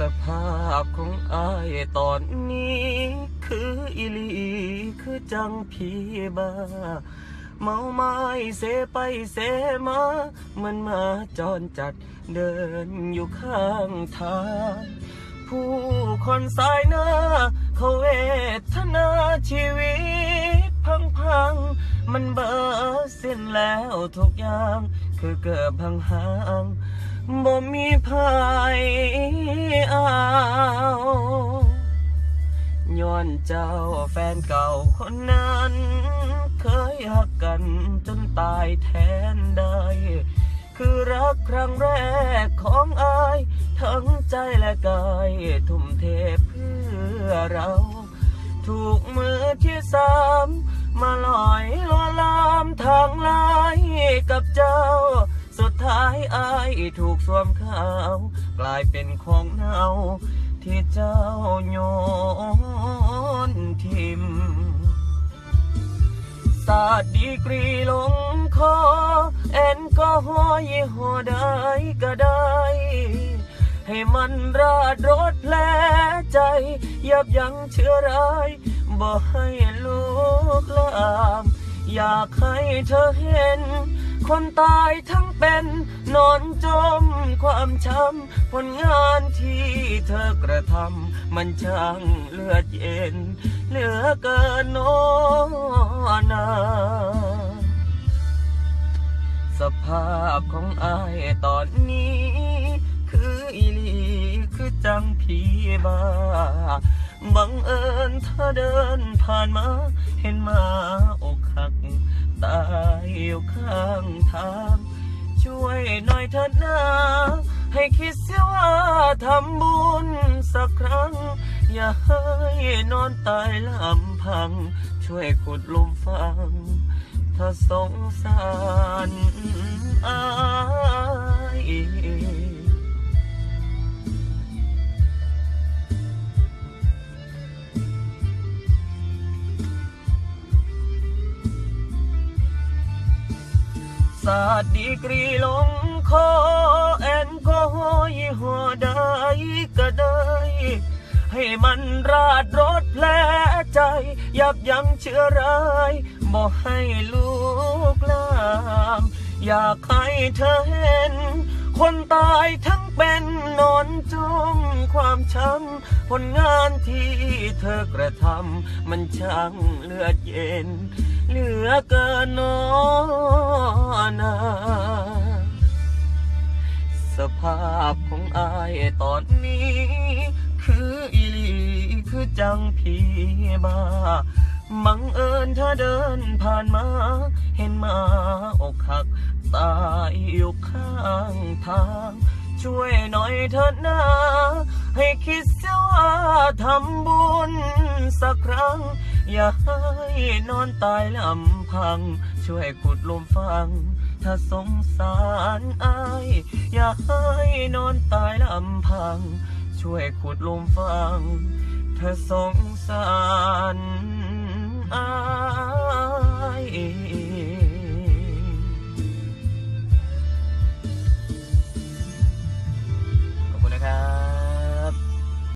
สภาพของอายตอนนี้ คืออีหลีคือจังผีบาเมาไม้เสไปเสมา มันมาจรจัดเดินอยู่ข้างทาง ผู้คนสายหน้า เขาเวทนาชีวิตพังพังมันเบิดสิ้นแล้วทุกอย่าง คือเกิดพังหาง บ่มีภายเอาย้อนเจ้าแฟนเก่าคนนั้น เคยหักกันจนตายแทนได้ คือรักครั้งแรกของอาย ทั้งใจและกายทุ่มเทเพื่อเรา ถูกมือที่สาม มาลอยลวนลามทางลายอายถูกสวมเขากลายเป็นของเนาที่เจ้าโยนทิมสาดดีกรีลงคอ แอนก็หอยี่ห้อใดก็ได้ ให้มันราดรถแผลใจ ยับยั้งเชื้อร้ายบ่ให้ลูกลาม อยากให้เธอเห็น คนตายทั้งเป็น นอนจมความช้ำผลงานที่เธอกระทำมันช่างเลือดเย็น เหลือเกินโนนาสภาพของอายตอนนี้ คืออีหลีคือจังผีบาบังเอิญเธอเดินผ่านมา เห็นมา ข้างทาง ช่วยหน่อยเถิดนะให้คิดเสียว่าทำบุญสักครั้ง อย่าให้นอนตายลำพัง ช่วยขุดลุมฝัง ถ้าสงสารอาย สาดดีกรีลงคอแอนก็หอยห้อใดก็ได้ ให้มันราดรถแผลใจ ยับยั้งเชื้อร้ายบ่ให้ลูกลามอยากให้เธอเห็น คนตายทั้งเป็นนอนจมความช้ำผลงานที่เธอกระทำมันช่างเลือดเย็น เหลือเกินนอนาสภาพของอายตอนนี้ คืออีหลีคือจังผีบาบังเอิญเธอเดินผ่านมา เห็นมาอกหัก ตายอยู่ข้างทาง ช่วยหน่อยเถิดนะให้คิดเสียว่าทำบุญสักครั้ง อย่าให้นอนตายลำพัง ช่วยขุดลมฟัง ถ้าสงสารอาย อย่าให้นอนตายลำพัง ช่วยขุดลมฟัง ถ้าสงสารอาย